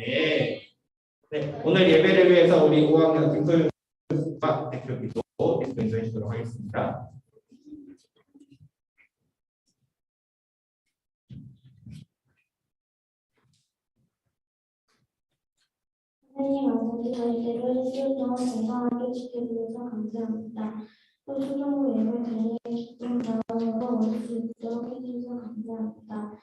네. 네. 오늘 예배를 위해서 우리 5학년 김소윤과 대표기도 인도해 주도록 하겠습니다. 하나님 아버지 저희들을 일주일 동안 건강하게 지켜주셔서 감사합니다. 또 수정부 예배 드리는 기쁜 마음으로 올수 있도록 해주셔서 감사합니다.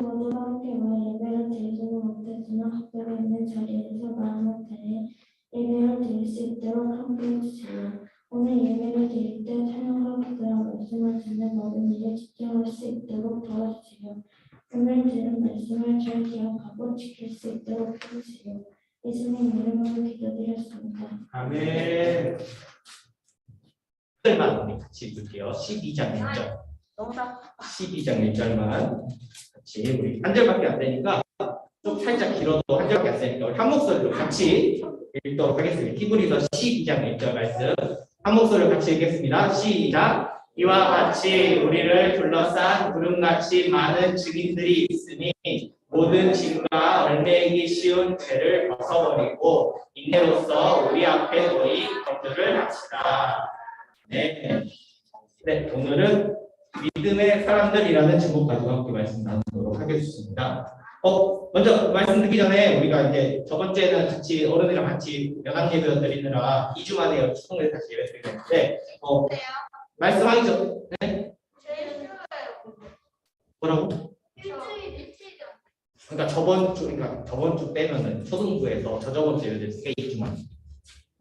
모두가 함께 모여 예배를 드리지는 못했으나 학교에 있는 자리에서 마음을 다해 예배를 드릴 수 있도록 함께 해 주세요. 오늘 예배를 드릴 때 찬양과 기도와 말씀을 듣는 모든 일에 집중할 수 있도록 도와주세요. 오늘 들은 말씀을 잘 기억하고 지킬 수 있도록 해주세요. 예수님 이름으로 기도드렸습니다. 아멘. 우리 같이 읽을게요. 12장 1절. 너무나 12장 1절만 같이 우리 한 절밖에 안 되니까 좀 살짝 길어도 한 절밖에 안 되니까 한 목소리로 같이 읽도록 하겠습니다. 히브리서 12장 1절 말씀 한 목소리로 같이 읽겠습니다. 시작. 이와 같이 우리를 둘러싼 구름같이 많은 증인들이 있으니 모든 짐과 얼매기 쉬운 죄를 벗어버리고 인내로서 우리 앞에 놓이 것들을 합시다. 네. 네, 오늘은 믿음의 사람들이라는 제목 가지고 함께 말씀 나누도록 하겠습니다. 어, 먼저 말씀 드리기 전에 우리가 이제 저번 주에는 같이 어른이랑 같이 연합 예배 드리느라 2주 만에 추동을 다시 예배 드리는데 어, 말씀하기 전 네? 뭐라고? 그러니까 저번 주 그러니까 저번 주 빼면은 초등부에서 저저번 주 예배 드릴 때 2주 만.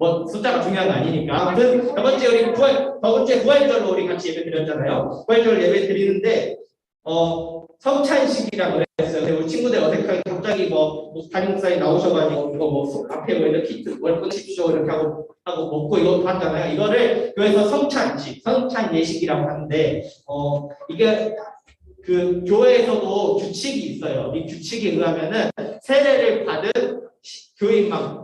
뭐 숫자가 중요한 거 아니니까 아무튼 저번 주에 우리 부활 저번 주에 부활절로 우리 같이 예배 드렸잖아요. 부활절 예배 드리는데 어 성찬식이라고 그랬어요. 우리 친구들 어색하게 갑자기 뭐, 뭐 담임 목사님 나오셔가지고 이거 뭐 소- 앞에 뭐 이렇게 키트 뭘 끊으십시오 이렇게 하고 하고 먹고 이거 봤잖아요. 이거를 교회에서 성찬식, 성찬 예식이라고 하는데 어 이게 그 교회에서도 규칙이 있어요. 이 규칙에 의하면은 세례를 받은 시- 교인만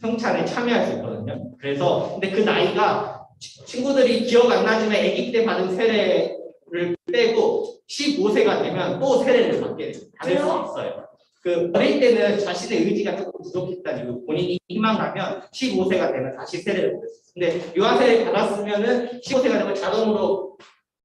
성찬에 참여할 수 있거든요. 그래서 근데 그 나이가 치- 친구들이 기억 안 나지만 아기 때 받은 세례를 빼고 15세가 되면 또 세례를 받게. 받을 수 있어요. 그 어릴 때는 자신의 의지가 조금 부족했다는 이유, 본인이 희망하면 15세가 되면 다시 세례를 받을 수 있어요. 근데 유아세를 받았으면은 15세가 되면 자동으로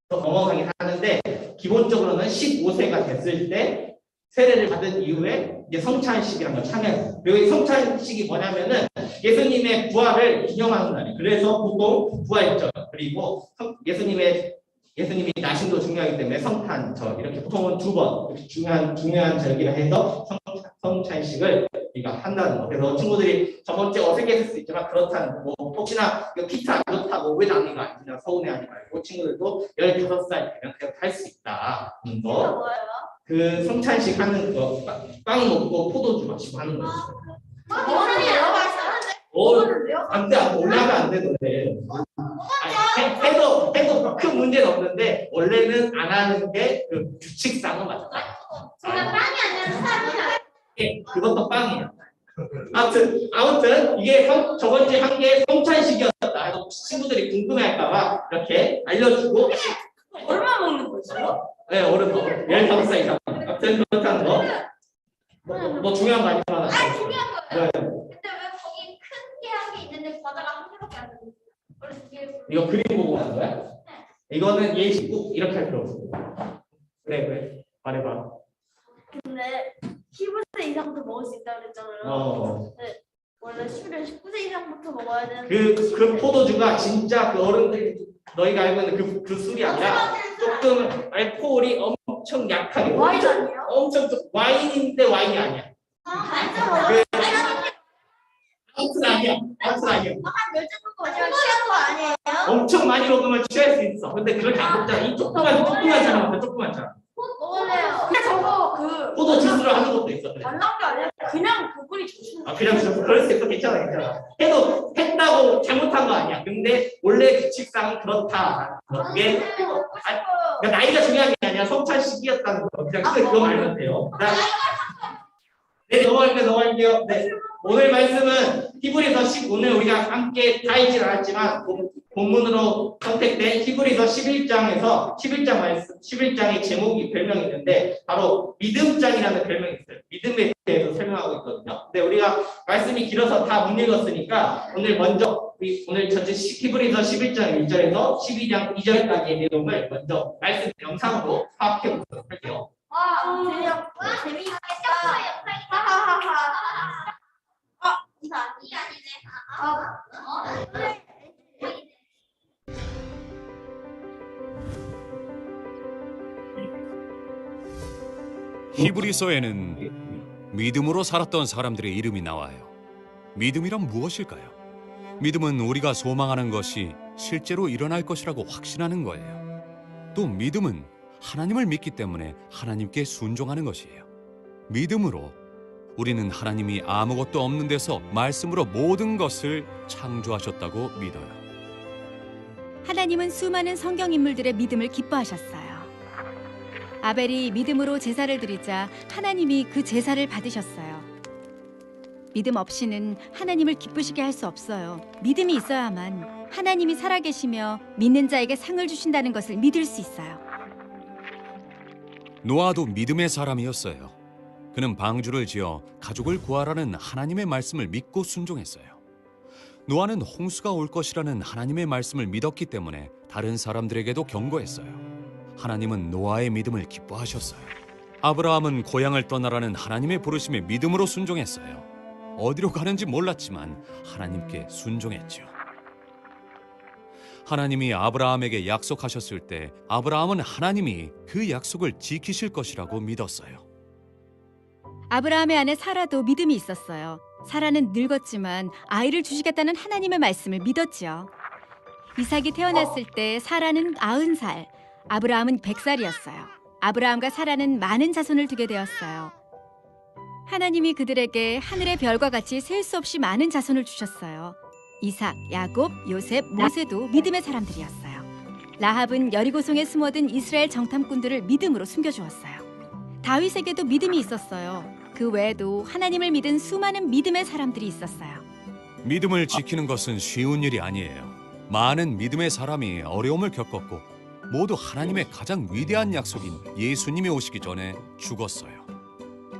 넘어가긴 하는데 기본적으로는 15세가 됐을 때 세례를 받은 이후에 이제 성찬식이라는 걸 참여해요. 그리고 이 성찬식이 뭐냐면은 예수님의 부활을 기념하는 날이에요. 그래서 보통 부활절 그리고 성- 예수님의 예수님이 나신도 중요하기 때문에 성탄절 이렇게 보통은 두 번 이렇게 중요한 중요한 절기를 해서 성, 성찬 식을 우리가 한다는 거. 그래서 친구들이 저번 주에 어색했을 수 있지만 그렇다는 거. 뭐 혹시나 이거 키트 안 좋다고 왜 남이가 안 주냐 서운해하지 말고 친구들도 15살 되면 그냥 할수 있다는 이거 거. 뭐예요? 그 성찬식 하는 거, 빵, 빵 먹고 포도주 마시고 하는 거 있어요. 어른이에요? 말씀하는데. 어, 어른데요? 안 돼, 안 돼, 올라가 안 돼, 너네. 아니, 해, 해도, 해도 큰 문제는 없는데, 원래는 안 하는 게 그 규칙상은 맞아. 그냥 빵이 아니라 사람이야. 예, 그것도 빵이에요. 아무튼, 아무튼, 이게 성, 저번 주에 한 게 성찬식이었다. 해서 친구들이 궁금해할까봐 이렇게 알려주고, 얼마 먹는 거죠? 네, 어른 거, 15살 이상. 아무튼, 그렇다는 거. 뭐, 뭐, 뭐 중요한 거 아니지만. 아 중요한 거예요. 네. 근데 왜 거기 큰게한게 있는데 과자가 한 개밖에 안 되는 개. 이거 그림 보고 하는 거야? 이거는 예시 꼭 이렇게 할 필요 없어. 그래 그래 말해봐. 근데 15세 이상부터 먹을 수 있다고 그랬잖아요. 어. 원래 술을 19세 이상부터 먹어야 되는데. 그, 그 포도주가 진짜 그 어른들 너희가 알고 있는 그, 그 술이 아니라 조금 알코올이 엄청 약하게 와인 아니에요? 엄청 좀 와인인데 와인이 아니야. 아, 그, 아무튼 아니야. 아무튼 아니야. 한열잔 먹고 마시면 취한 거 아니에요? 엄청 많이 먹으면 취할 수 있어. 근데 그렇게 안 먹잖아. 이 조그만 조그만 사람한테 조그만 사람. 먹을래요. 근데 저거 그 포도 주스로 하는 것도 있어. 그래. 달란 게 아니라 그냥 그분이 주시는 아 그냥 좀 그럴 수 있어. 괜찮아 괜찮아. 해도 했다고 잘못한 거 아니야. 근데 원래 규칙상 그렇다. 그게 먹고 싶어요. 그러니까 나이가 중요한 게 아니라 성찬 시기였다는 거. 그냥 그게 그거 알면 돼요. 그다음- 네 넘어갈게요 넘어갈게요. 네. 오늘 말씀은 히브리서 10 오늘 우리가 함께 다 읽진 않았지만 본- 본문으로 선택된 히브리서 11장에서 11장 말씀 11장의 제목이 별명이 있는데 바로 믿음장이라는 별명이 있어요 믿음에 대해서 설명하고 있거든요 우리가 말씀이 길어서 다 못 읽었으니까 오늘 먼저 오늘 전체 시- 히브리서 11장 1절에서 12장 2절까지의 내용을 먼저 말씀 영상으로 파악해 보도록 할게요. 와, 재미없, 재미있겠다. 하하하하. 아, 아니, 아니네. 아, 어? 히브리서에는 믿음으로 살았던 사람들의 이름이 나와요. 믿음이란 무엇일까요? 믿음은 우리가 소망하는 것이 실제로 일어날 것이라고 확신하는 거예요. 또 믿음은 하나님을 믿기 때문에 하나님께 순종하는 것이에요. 믿음으로 우리는 하나님이 아무것도 없는 데서 말씀으로 모든 것을 창조하셨다고 믿어요. 하나님은 수많은 성경 인물들의 믿음을 기뻐하셨어요. 아벨이 믿음으로 제사를 드리자 하나님이 그 제사를 받으셨어요. 믿음 없이는 하나님을 기쁘시게 할 수 없어요. 믿음이 있어야만 하나님이 살아계시며 믿는 자에게 상을 주신다는 것을 믿을 수 있어요. 노아도 믿음의 사람이었어요. 그는 방주를 지어 가족을 구하라는 하나님의 말씀을 믿고 순종했어요. 노아는 홍수가 올 것이라는 하나님의 말씀을 믿었기 때문에 다른 사람들에게도 경고했어요. 하나님은 노아의 믿음을 기뻐하셨어요. 아브라함은 고향을 떠나라는 하나님의 부르심에 믿음으로 순종했어요. 어디로 가는지 몰랐지만 하나님께 순종했죠. 하나님이 아브라함에게 약속하셨을 때 아브라함은 하나님이 그 약속을 지키실 것이라고 믿었어요. 아브라함의 아내 사라도 믿음이 있었어요. 사라는 늙었지만 아이를 주시겠다는 하나님의 말씀을 믿었지요. 이삭이 태어났을 때 사라는 아흔 살, 아브라함은 백 살이었어요. 아브라함과 사라는 많은 자손을 두게 되었어요. 하나님이 그들에게 하늘의 별과 같이 셀 수 없이 많은 자손을 주셨어요. 이삭, 야곱, 요셉, 모세도 믿음의 사람들이었어요. 라합은 여리고성에 숨어든 이스라엘 정탐꾼들을 믿음으로 숨겨주었어요. 다윗에게도 믿음이 있었어요. 그 외에도 하나님을 믿은 수많은 믿음의 사람들이 있었어요. 믿음을 지키는 것은 쉬운 일이 아니에요. 많은 믿음의 사람이 어려움을 겪었고 모두 하나님의 가장 위대한 약속인 예수님이 오시기 전에 죽었어요.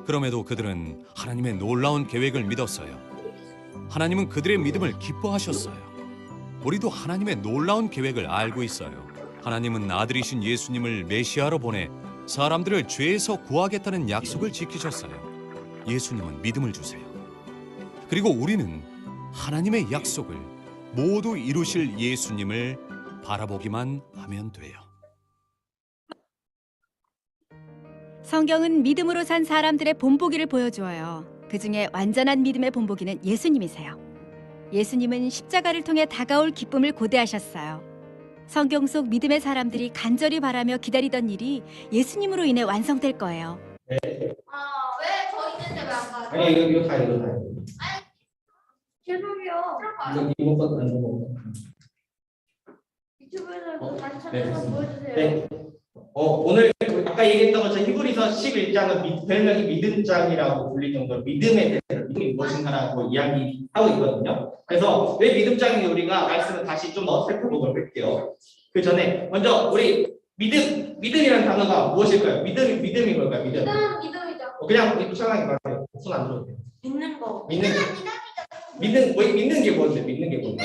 그럼에도 그들은 하나님의 놀라운 계획을 믿었어요. 하나님은 그들의 믿음을 기뻐하셨어요. 우리도 하나님의 놀라운 계획을 알고 있어요. 하나님은 아들이신 예수님을 메시아로 보내 사람들을 죄에서 구하겠다는 약속을 지키셨어요. 예수님은 믿음을 주세요. 그리고 우리는 하나님의 약속을 모두 이루실 예수님을 바라보기만 하면 돼요. 성경은 믿음으로 산 사람들의 본보기를 보여주어요. 그 중에 완전한 믿음의 본보기는 예수님이세요. 예수님은 십자가를 통해 다가올 기쁨을 고대하셨어요. 성경 속 믿음의 사람들이 간절히 바라며 기다리던 일이 예수님으로 인해 완성될 거예요. 아, 왜 저 있는데 왜 안 가요? 아니 이거 이거 다 이거 다 죄송해요. 이거 이거 것도 안 이거. 유튜브에서 다시 네. 찾아서 보여주세요. 네. 어, 오늘 아까 얘기했던 것처럼 히브리서 11장은 미, 별명이 믿음장이라고 불릴 정도로 믿음에 대해서 믿음이 무엇인가라고 이야기하고 있거든요. 그래서 왜 믿음장인지 우리가 말씀을 다시 좀 더 살펴보도록 할게요. 그 전에 먼저 우리 믿음, 믿음이라는 단어가 무엇일까요? 믿음이 믿음이 뭘까요? 믿음. 믿음, 믿음이죠. 어, 그냥 편하게 말해요. 손안 들어도 돼요. 믿는 거. 믿는 믿는 믿는 뭐 믿는 게 뭔데? 믿는 게 뭔데?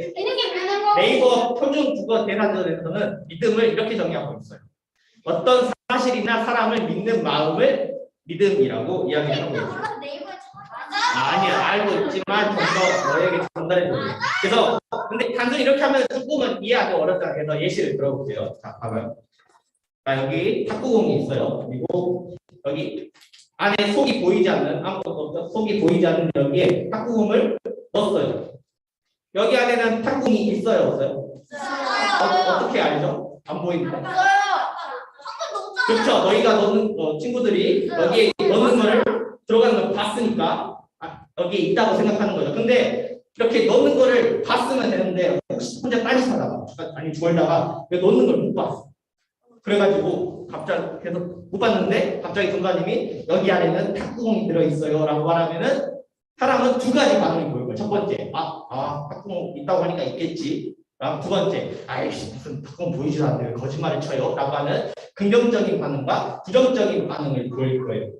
게 믿는 거. 네이버 표준 국어 대사전에서는 믿음을 이렇게 정의하고 있어요. 어떤 사실이나 사람을 믿는 마음을 믿음이라고 이야기를 하고 있어요. 아, 아니야 알고 있지만 좀 더 너에게 전달해 드려요. 그래서 근데 단순히 이렇게 하면 조금은 이해하기 어렵다 그래서 예시를 들어볼게요. 자, 봐봐요. 자, 여기 탁구공이 있어요. 그리고 여기 안에 속이 보이지 않는 아무것도 없죠. 속이 보이지 않는 여기에 탁구공을 넣었어요. 여기 안에는 탁구공이 있어요, 없어요? 어, 어떻게 알죠? 안 보이니까. 그렇죠. 너희가 넣는 어, 친구들이 여기에 넣는 거를 들어가는 걸 봤으니까 아, 여기에 있다고 생각하는 거죠. 근데 이렇게 넣는 거를 봤으면 되는데 혹시 혼자 딴짓하다가 아니 졸다가 왜 넣는 걸 못 봤어. 그래가지고 갑자기 계속 못 봤는데 갑자기 전사님이 여기 안에는 탁구공이 들어 있어요 라고 말하면은 사람은 두 가지 반응이 보이고 첫 번째 아, 아 탁구공 있다고 하니까 있겠지 라고 두 번째, 아이씨 무슨 그건 보이지도 않는데 왜 거짓말을 쳐요? 라고 하는 긍정적인 반응과 부정적인 반응을 보일 거예요.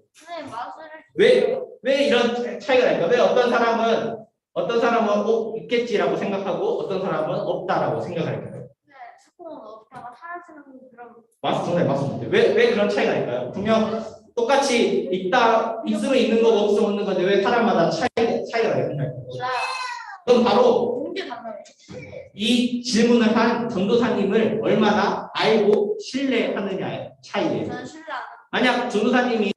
왜, 왜 이런 차이가 날까? 왜 어떤 사람은 어떤 사람은 어, 있겠지라고 생각하고 어떤 사람은 없다라고 생각할까요? 네, 맞습니다. 정말 맞습니다. 왜, 왜 그런 차이가 날까요? 분명 똑같이 있다, 있으면 있는 거고 없으면 없는 건데 왜 사람마다 차이, 그건 바로. 이 질문을 한 전도사님을 얼마나 알고 신뢰하느냐의 차이예요. 만약 전도사님이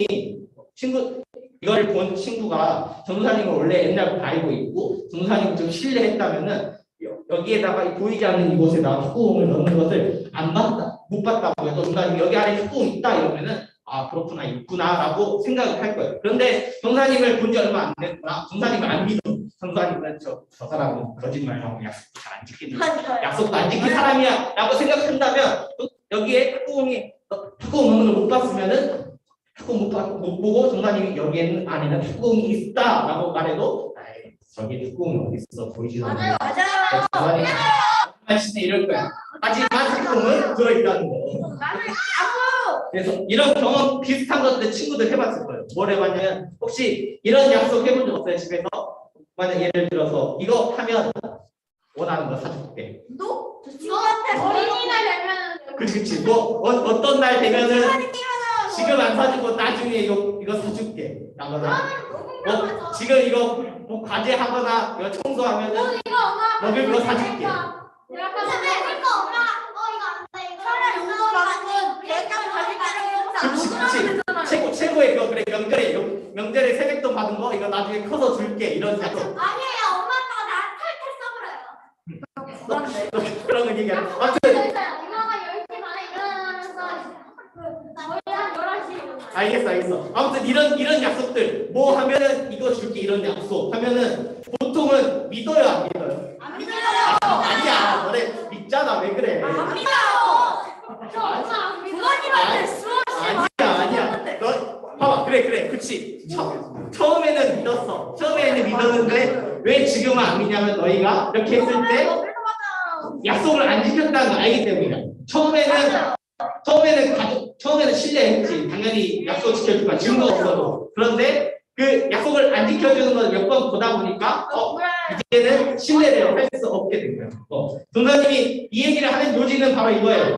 친구 이걸 본 친구가 전도사님을 원래 옛날부터 알고 있고 전도사님을 좀 신뢰했다면은 여- 여기에다가 이 보이지 않는 이곳에다가 축구공을 넣는 것을 안 봤다 못 봤다고 해도 전도사님이 여기 안에 축구공 있다 이러면은 아 그렇구나 있구나라고 생각을 할 거예요. 그런데 전도사님을 본 지 얼마 안 됐구나 전도사님을 안 믿어 전도사님은 저, 저 사람은 거짓말하고 약속 잘안 지키는 맞아요. 약속도 안 지킨 사람이야 라고 생각한다면 또 여기에 탁구공이 탁구공 넣는 걸못 봤으면은 탁구공 못, 봤- 못 보고 정사님이 여기에는 안에는 탁구공이 있다 라고 말해도 아이 저기 탁구공이 어디 있어 보이지도 않는 맞아요. 맞아요. 하시네 이럴 거야 하지만 탁구공은 들어있다는 거 아무 그래서 이런 경험 비슷한 것들 친구들 해봤을 거예요. 뭘 해봤냐면 혹시 이런 약속 해본 적 없어요 집에서? 만약 예를 들어서 이거 하면 원하는 거 사줄게. 너? 저 친구한테 어린이날 되면 그치 그치. 뭐 어, 어떤 날 되면은 지금 안 사주고 나중에 이거 이거 사줄게. 라거나. 뭐 지금 이거 뭐 과제 하거나 이거 청소하면은 이거 엄마 먹을 거 사줄게. 내가 아까 먹을 거 엄마 그치 그치 최고 최고의 그거 그래 명절에 명- 명절에 세뱃돈 받은 거? 이거 나중에 커서 줄게. 이런 약속 아니에요. 엄마 아빠가 나한테 써버려요. 그런 거 얘기야. 아무튼 엄마가 10시 반에 일어나면서 저희 한 11시 알겠어 알겠어. 아무튼 이런 이런 약속들. 뭐 하면은 이거 줄게 이런 약속. 하면은 보통은 믿어요 안 믿어요? 안 믿어요. 아니야. 너네 믿잖아. 왜 그래? 안 엄마 아니야. 아니야 너 봐봐 그래 그래. 그치. 처, 처음에는 믿었어. 처음에는 믿었는데 왜 지금은 안 믿냐면 너희가 이렇게 했을 때 약속을 안 지켰다는 걸 알기 때문이야. 처음에는 처음에는 가족 처음에는 신뢰했지. 당연히 약속 지켜줄 거야. 증거 없어도. 그런데 그 약속을 안 지켜주는 걸 몇 번 보다 보니까 어 이제는 신뢰를 할 수 없게 된 거야. 어, 동사님이 이 얘기를 하는 요지는 바로 이거예요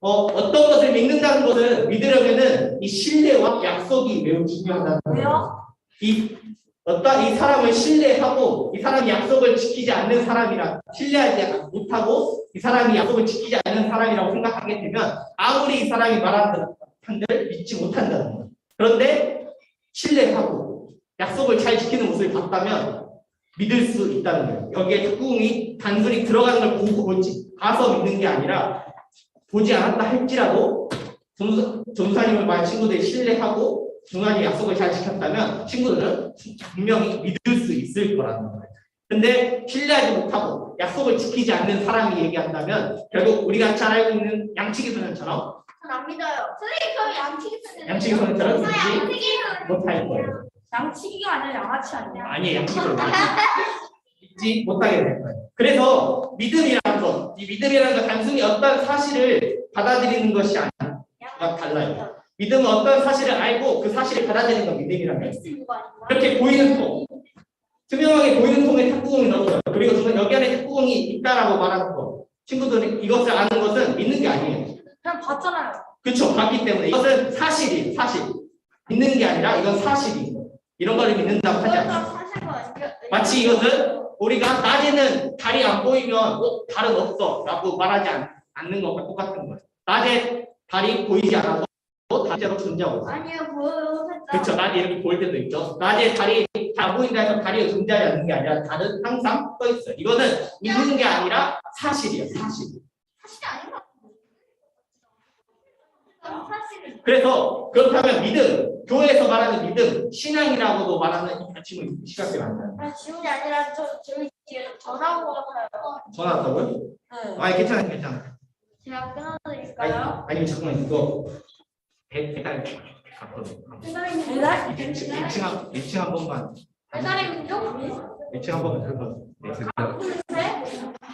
어, 어떤 것을 믿는다는 것은 믿으려면은 이 신뢰와 약속이 매우 중요하다는 거예요. 이 어떤 이 사람을 신뢰하고 이 사람이 약속을 지키지 않는 사람이라 신뢰하지 못하고 이 사람이 약속을 지키지 않는 사람이라고 생각하게 되면 아무리 이 사람이 말하는 한들 믿지 못한다는 거예요. 그런데 신뢰하고 약속을 잘 지키는 모습을 봤다면 믿을 수 있다는 거예요. 여기에 탁구공이 단순히 들어가는 걸 보고 보지 가서 믿는 게 아니라 보지 않았다 할지라도 전사, 전사님을 만약 친구들이 신뢰하고 중간에 약속을 잘 지켰다면 친구들은 분명히 믿을 수 있을 거라는 거예요. 근데 신뢰하지 못하고 약속을 지키지 않는 사람이 얘기한다면 결국 우리가 잘 알고 있는 양치기 소년처럼 안 믿어요 선생님 저 양치기 쓰는 양치기 소년처럼 믿지 양치기 못할 거예요. 양치기가 아니라 양아치 아니야 아니에요. 양치기 소년. 믿지 못하게 될 거예요. 그래서 믿음이라는 것, 이 믿음이라는 건 단순히 어떤 사실을 받아들이는 것이 아니라 달라요. 믿음은 어떤 사실을 알고 그 사실을 받아들이는 건 믿음이라는 거예요. 이렇게 보이는 통, 투명하게 보이는 통에 탁구공이 넣어요. 그리고 저는 여기 안에 탁구공이 있다라고 말하는 거. 친구들이 이것을 아는 것은 믿는 게 아니에요. 그냥 봤잖아요 그렇죠. 봤기 때문에 이것은 사실이 사실. 믿는 게 아니라 이건 사실이. 이런 걸 믿는다고 하지 아니야? 마치 이것은 우리가 낮에는 달이 안 보이면 어, 달은 없어 라고 말하지 않, 않는 것과 똑같은 거예요. 낮에 달이 보이지 않아도 달대로 존재하고. 아니요 보여요 그렇죠. 낮에 이렇게 보일 때도 있죠. 낮에 달이 다 보인다 해서 달이 존재하지 않는 게 아니라 달은 항상 떠 있어요. 이거는 믿는 게 아니라 사실이에요. 사실. 사실이 아닌 것 같은데 사실은 그래서 그렇다면 믿음, 교회에서 말하는 믿음, 신앙이라고도 말하는 이 가치는 시각이 많아요. 아니 질문이 아니라 저 저희 뒤에 전화 같아요 전화 왔다고요? 네 아니 괜찮아요, 괜찮아요. 제가 아니, 끊어드릴까요? 아니면 잠깐만 이거 배 배달 갔거든. 배달의 배달? 1층 1층 한 1층 한 번만 배달의 민족? 1층 한 번만 들어가. 네. 네?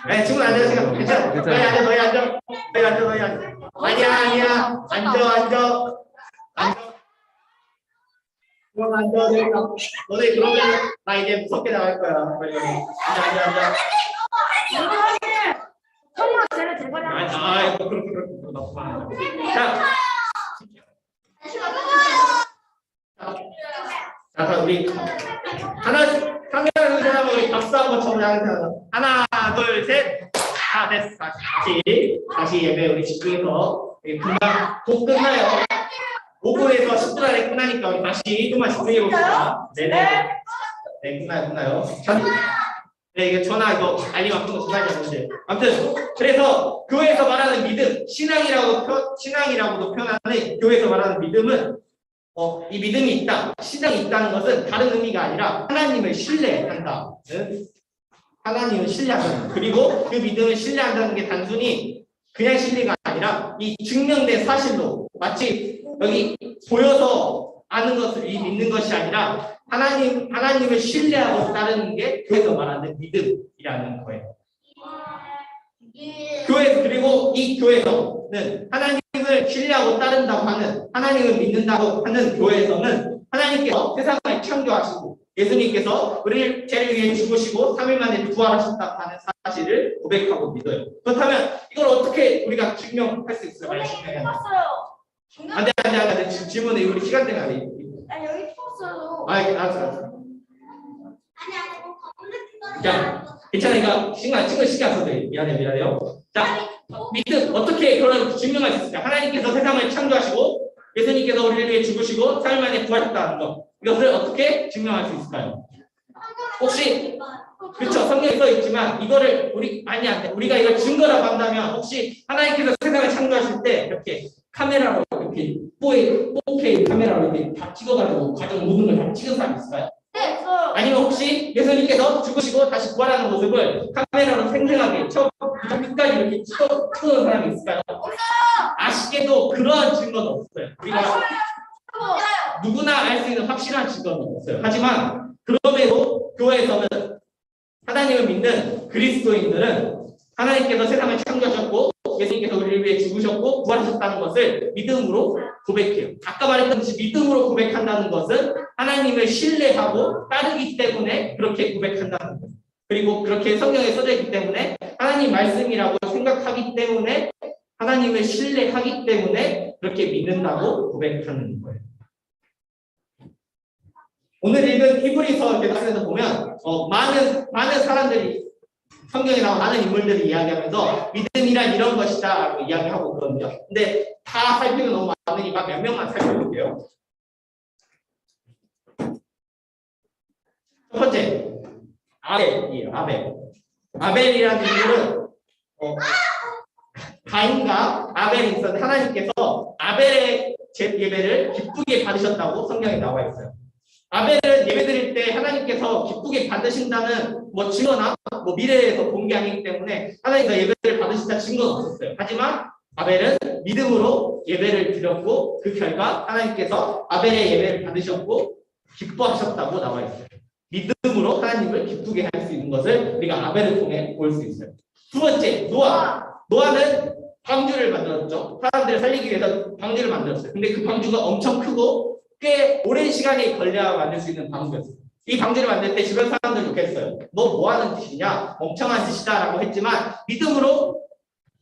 네, 친구 앉아, 친구. 괜찮아. 너희 앉아, 너희 앉아. 너희 앉아, 너희 앉아. 아니야, 아니야. 앉아, 앉아. 앉아. 그럼 앉아, 너희. 너네 그러면 나 이제 무섭게 나갈 거야. 빨리. 앉아, 앉아, 앉아. 정말 제가 제발 아, 아, 그럼, 그럼, 그럼, 그럼, 그럼. 자, 자, 그럼 우리 하나, 카메라 사람 우리 박수 한번 쳐보자. 하나, 둘, 셋. 아, 됐어. 다시, 다시 예배 우리 집중해서 우리 금방 곧 끝나요. 5분에서 10분 안에 끝나니까 우리 다시 좀만 집중해 봅시다. 네네. 네, 끝나요, 끝나요. 전, 네, 이게 전화 이거 알림 왔던 거 전화기 없는데. 아무튼 그래서 교회에서 말하는 믿음, 신앙이라고 표, 신앙이라고도 표현하는 교회에서 말하는 믿음은 어, 이 믿음이 있다, 신앙이 있다는 것은 다른 의미가 아니라 하나님을 신뢰한다. 응? 하나님을 신뢰한다. 그리고 그 믿음을 신뢰한다는 게 단순히 그냥 신뢰가 아니라 이 증명된 사실로 마치 여기 보여서 아는 것을 이 믿는 것이 아니라 하나님 하나님을 신뢰하고 따르는 게 교회에서 말하는 믿음이라는 거예요. 교회 그리고 이 교회에서는 하나님을 신뢰하고 따른다고 하는 하나님을 믿는다고 하는 교회에서는 하나님께서 세상 을 창조하시고 예수님께서 우리를 죄를 위해 죽으시고 3일 만에 부활하셨다고 하는 사실을 고백하고 믿어요. 그렇다면 이걸 어떻게 우리가 증명할 수 있어요? 만약 증명해야 돼. 안돼 안돼 안돼 지- 질문에 우리 시간 때문에 안 돼. 아 여기 봤어요. 아 알았어 알았어. 아니 아니 뭐 검은 자, 괜찮으니까 친구 신경 안 써도 돼. 미안해 미안해요. 자 믿음 어떻게 그런 증명할 수 있을까? 하나님께서 세상을 창조하시고 예수님께서 우리를 위해 죽으시고 3일 만에 부활했다는 것 이것을 어떻게 증명할 수 있을까요? 혹시 그렇죠 성경에 써 있지만 이거를 우리 아니 안돼 우리가 이걸 증거라고 한다면 혹시 하나님께서 세상을 창조하실 때 이렇게 카메라로 이렇게 4K, 4K 카메라로 이렇게 다 찍어가지고 과정 모든 걸 다 찍은 사람 있을까요? 네, 저 아니면 혹시 예수님께서 죽으시고 다시 부활하는 모습을 카메라로 생생하게 처음부터 끝까지 이렇게 찍어 찍어놓은 사람이 있을까요? 아쉽게도 그러한 증거는 없어요. 우리가 누구나 알 수 있는 확실한 증거는 없어요. 하지만 그럼에도 교회에서는 하나님을 믿는 그리스도인들은 하나님께서 세상을 창조하셨고 예수님께서 우리를 위해 죽으셨고 부활하셨다는 것을 믿음으로 고백해요. 아까 말했던 듯이 믿음으로 고백한다는 것은 하나님을 신뢰하고 따르기 때문에 그렇게 고백한다는 거예요. 그리고 그렇게 성경에 써져 있기 때문에 하나님 말씀이라고 생각하기 때문에 하나님을 신뢰하기 때문에 그렇게 믿는다고 고백하는 거예요. 오늘 읽은 히브리서 말씀에서 보면 어, 많은 많은 사람들이 성경에 나온 많은 인물들이 이야기하면서 믿음이란 이런 것이다라고 이야기하고 그러거든요. 근데 다 살피면 너무 많으니까 몇 명만 살펴볼게요. 첫 번째 아벨이에요. 아벨. 아벨이라는 인물은 어, 가인과 아벨이 있었는데 하나님께서 아벨의 제 예배를 기쁘게 받으셨다고 성경에 나와 있어요. 아벨은 예배 드릴 때 하나님께서 기쁘게 받으신다는 뭐 증거나 뭐 미래에서 본 게 아니기 때문에 하나님께서 예배를 받으신다 증거는 없었어요. 하지만 아벨은 믿음으로 예배를 드렸고 그 결과 하나님께서 아벨의 예배를 받으셨고 기뻐하셨다고 나와 있어요. 믿음으로 하나님을 기쁘게 할 수 있는 것을 우리가 아벨을 통해 볼 수 있어요. 두 번째 노아. 노아는 방주를 만들었죠. 사람들을 살리기 위해서 방주를 만들었어요. 근데 그 방주가 엄청 크고 꽤 오랜 시간이 걸려야 만들 수 있는 방주였어요. 이 방주를 만들 때 주변 사람들 욕했어요. 너 뭐 하는 짓이냐? 멍청한 짓이다라고 했지만 믿음으로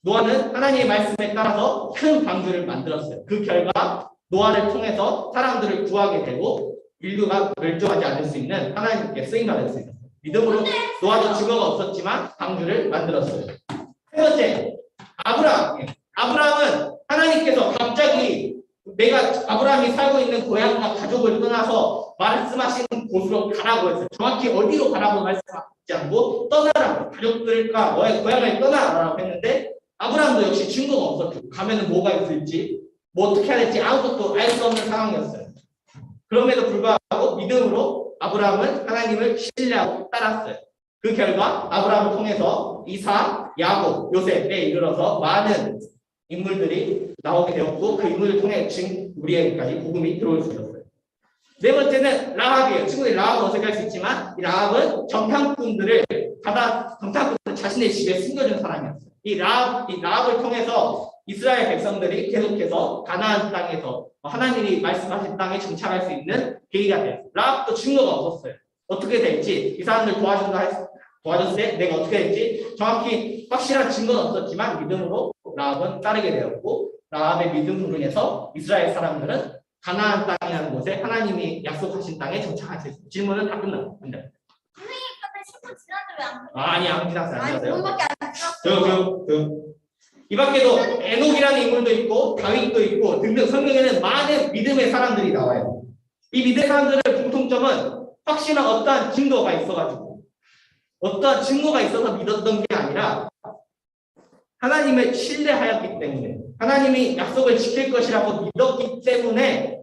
노아는 하나님의 말씀에 따라서 큰 방주를 만들었어요. 그 결과 노아를 통해서 사람들을 구하게 되고 인류가 멸종하지 않을 수 있는 하나님께 쓰임 받을 수 있었어요. 믿음으로 노아도 증거가 없었지만 방주를 만들었어요. 세 번째 아브라함. 아브라함은 하나님께서 갑자기 내가 아브라함이 살고 있는 고향과 가족을 떠나서 말씀하시는 곳으로 가라고 했어요. 정확히 어디로 가라고 말씀하지 않고 떠나라고 가족들과 너의 고향을 떠나라고 했는데 아브라함도 역시 증거가 없었죠. 가면은 뭐가 있을지 뭐 어떻게 해야 될지 아무것도 알 수 없는 상황이었어요. 그럼에도 불구하고 믿음으로 아브라함은 하나님을 신뢰하고 따랐어요. 그 결과 아브라함을 통해서 이사, 야곱, 요셉에 이르러서 많은 인물들이 나오게 되었고 그 인물을 통해 지금 우리에게까지 복음이 들어올 수 있었어요. 네 번째는 라합이에요. 친구들이 라합은 어색할 수 있지만 이 라합은 정탐꾼들을 바다 정탐꾼을 자신의 집에 숨겨준 사람이었어요. 이 라합, 이 라합을 통해서 이스라엘 백성들이 계속해서 가나안 땅에서 하나님이 말씀하신 땅에 정착할 수 있는 계기가 됐어요. 라합도 증거가 없었어요. 어떻게 될지 이 사람들 도와준다 했, 도와줬을 때 내가 어떻게 될지 정확히 확실한 증거는 없었지만 믿음으로 라합은 따르게 되었고 라합의 믿음으로 인해서 이스라엘 사람들은 가나안 땅이라는 곳에 하나님이 약속하신 땅에 수 있어요. 질문은 다 끝났습니다. 선생님 근데 10분 지났는데 왜안 아, 아니 안 지났어요. 안 아니 지났어요. 분밖에 안 지났어. 그, 그, 그. 이 밖에도 에녹이라는 인물도 있고 다윗도 있고 등등 성경에는 많은 믿음의 사람들이 나와요. 이 믿음의 사람들의 공통점은 확실한 어떠한 증거가 있어가지고 어떠한 증거가 있어서 믿었던 게 아니라 하나님을 신뢰하였기 때문에 하나님이 약속을 지킬 것이라고 믿었기 때문에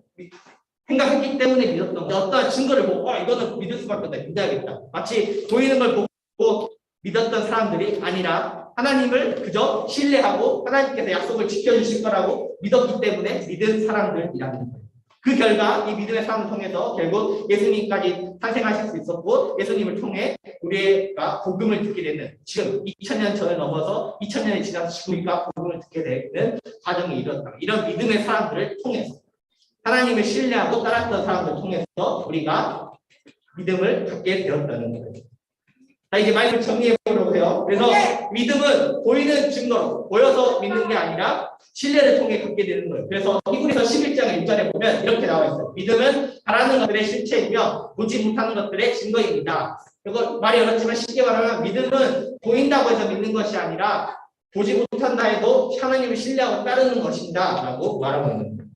생각했기 때문에 믿었던 거 어떠한 증거를 보고 아, 이거는 믿을 수밖에 없다. 믿어야겠다. 마치 보이는 걸 보고 믿었던 사람들이 아니라 하나님을 그저 신뢰하고 하나님께서 약속을 지켜주실 거라고 믿었기 때문에 믿은 사람들이라는 거예요. 그 결과 이 믿음의 삶을 통해서 결국 예수님까지 탄생하실 수 있었고 예수님을 통해 우리가 복음을 듣게 되는 지금 2000년 전을 넘어서 2000년이 지나서 지금 우리가 복음을 듣게 되는 과정에 이뤘다. 이런 믿음의 사람들을 통해서 하나님을 신뢰하고 따랐던 사람들을 통해서 우리가 믿음을 갖게 되었다는 거예요. 자 이제 말씀을 정리해 보려고 해요. 그래서 믿음은 보이는 증거로 보여서 믿는 게 아니라 신뢰를 통해 갖게 되는 거예요. 그래서 히브리서 11장의 1절에 보면 이렇게 나와 있어요. 믿음은 바라는 것들의 실체이며 보지 못하는 것들의 증거입니다. 이거 말이 어렵지만 쉽게 말하면 믿음은 보인다고 해서 믿는 것이 아니라 보지 못한다 해도 하나님을 신뢰하고 따르는 것입니다. 라고 말하고 있는 거예요.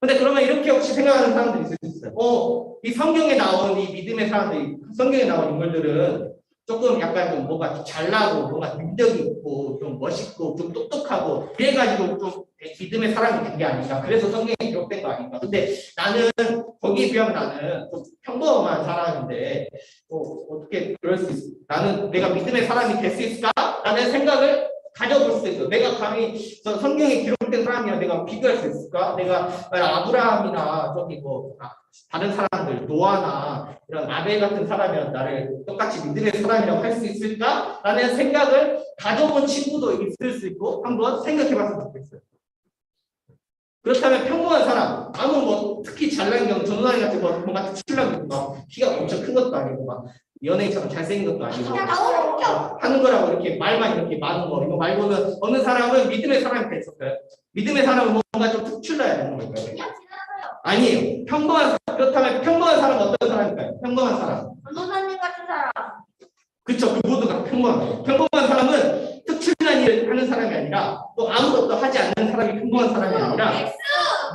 근데 그러면 이렇게 혹시 생각하는 사람들이 있을 수 있어요. 어, 이 성경에 나온 이 믿음의 사람들이, 성경에 나온 인물들은 조금 약간 좀 뭔가 잘나고 뭔가 능력이 있고 좀 멋있고 좀 똑똑하고 그래가지고 좀 믿음의 사람이 된 게 아닌가 그래서 성경에 기록된 거 아닌가 근데 나는 거기에 비하면 나는 좀 평범한 사람인데 뭐 어떻게 그럴 수 있어 나는 내가 믿음의 사람이 될 수 있을까? 라는 생각을 가져볼 수 있어 내가 감히 저 성경에 기록 된 사람이랑 내가 비교할 수 있을까? 내가 아브라함이나 저기 뭐 아, 다른 사람들 노아나 이런 아벨 같은 사람이랑 나를 똑같이 믿음의 사람이라고 할 수 있을까? 라는 생각을 가져본 친구도 있을 수 있고 한번 생각해 봤으면 좋겠어요. 그렇다면 평범한 사람, 아무 뭐 특히 잘난 경우, 전원아이 같은 뭐 뭔가 특출난 막 키가 엄청 큰 것도 아니고 막 연예인처럼 잘생긴 것도 아니고. 하는 거라고 이렇게 말만 이렇게 많은 거 이거 말고는 어느 사람은 믿음의 사람이 됐었어요. 믿음의 사람은 뭔가 좀 특출나야 되는 지났어요. 아니에요. 평범한 사람. 그렇다면 평범한 사람은 어떤 사람일까요? 평범한 사람. 변호사님 같은 사람. 그쵸. 그 모두가 평범한 거예요. 평범한 사람은 특출난 일을 하는 사람이 아니라 또 아무것도 하지 않는 사람이 평범한 사람이 아니라.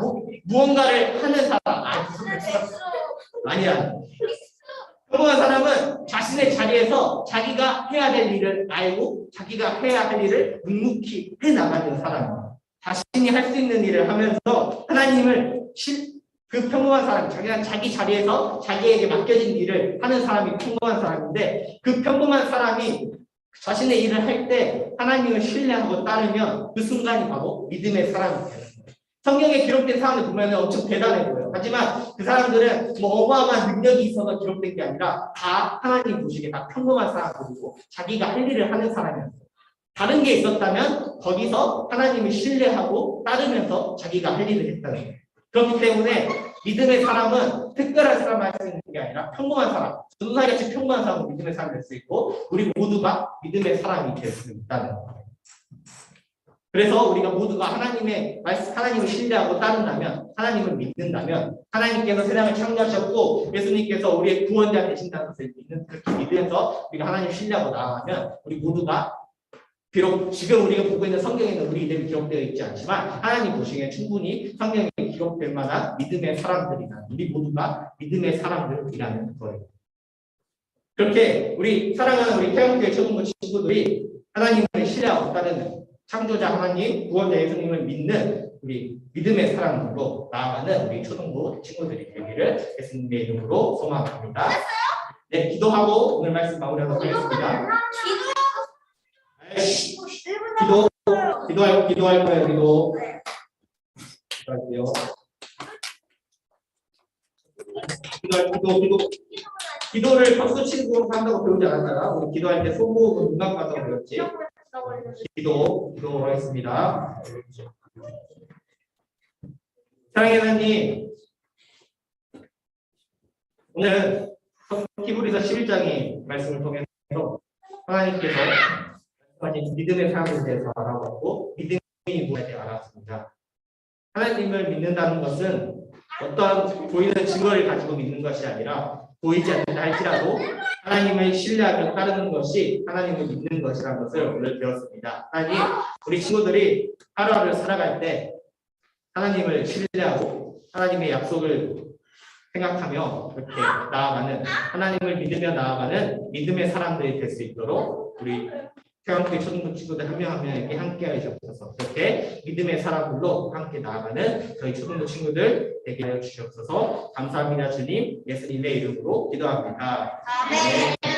무, 무언가를 하는 사람. 아, 무슨. 엑스가- 아니야. 평범한 사람은 자신의 자리에서 자기가 해야 될 일을 알고 자기가 해야 할 일을 묵묵히 해 나가는 사람입니다. 자신이 할 수 있는 일을 하면서 하나님을 실, 그 평범한 사람, 자기가 자기 자리에서 자기에게 맡겨진 일을 하는 사람이 평범한 사람인데 그 평범한 사람이 자신의 일을 할 때 하나님을 신뢰하고 따르면 그 순간이 바로 믿음의 사람이 되는 거예요. 성경에 기록된 사람들 보면 엄청 대단해 보여요. 하지만 그 사람들은 뭐 어마어마한 능력이 있어서 기록된 게 아니라 다 하나님 보시기에 다 평범한 사람들이고 자기가 할 일을 하는 사람이었어요. 다른 게 있었다면 거기서 하나님을 신뢰하고 따르면서 자기가 할 일을 했다는 거예요. 그렇기 때문에 믿음의 사람은 특별한 사람을 할 수 있는 게 아니라 평범한 사람, 전도사같이 평범한 사람은 믿음의 사람이 될 수 있고 우리 모두가 믿음의 사람이 될 수 있다는 거예요. 그래서 우리가 모두가 하나님의 말씀, 하나님을 신뢰하고 따른다면, 하나님을 믿는다면, 하나님께서 세상을 창조하셨고, 예수님께서 우리의 구원자 되신다는 것을 믿는, 그렇게 믿으면서 우리가 하나님 신뢰하고 나아가면, 우리 모두가 비록 지금 우리가 보고 있는 성경에는 우리 이름이 기록되어 있지 않지만, 하나님 보시기에 충분히 성경에 기록될 만한 믿음의 사람들이나, 우리 모두가 믿음의 사람들이라는 거예요. 그렇게 우리 사랑하는 우리 태영교회 초등부 친구들이 하나님을 신뢰하고 따르는 창조자 하나님, 구원자 예수님을 믿는 우리 믿음의 사람들로 나아가는 우리 초등부 친구들이 되기를 예수님의 이름으로 소망합니다. 네, 기도하고 오늘 말씀 마무리하도록 하겠습니다. 에이씨, 기도, 기도할, 기도할 거예요, 기도. 기도할게요. 기도할, 기도, 기도. 기도를 박수 치고 한다고 배우지 않았잖아. 우리 기도할 때 손목은 눈 감고 한다고 배웠지. 기도, 기도 하겠습니다. 사랑의 하나님, 오늘 히브리서 11장의 말씀을 통해서 하나님께서 말씀하신 믿음의 사람에 대해서 알아봤고 믿음이 무엇에 대해 알았습니다. 하나님을 믿는다는 것은 어떠한 보이는 증거를 가지고 믿는 것이 아니라 보이지 않는다 할지라도 하나님을 신뢰하며 따르는 것이 하나님을 믿는 것이라는 것을 오늘 배웠습니다. 하나님, 우리 친구들이 하루하루 살아갈 때 하나님을 신뢰하고 하나님의 약속을 생각하며 그렇게 나아가는 하나님을 믿으며 나아가는 믿음의 사람들이 될 수 있도록 우리 태양교회 초등부 친구들 한 명 한 명에게 함께 하시옵소서 그렇게 믿음의 사람들로 함께 나아가는 저희 초등부 친구들 되게 하여 주시옵소서 감사합니다 주님 예수님의 이름으로 기도합니다. 네.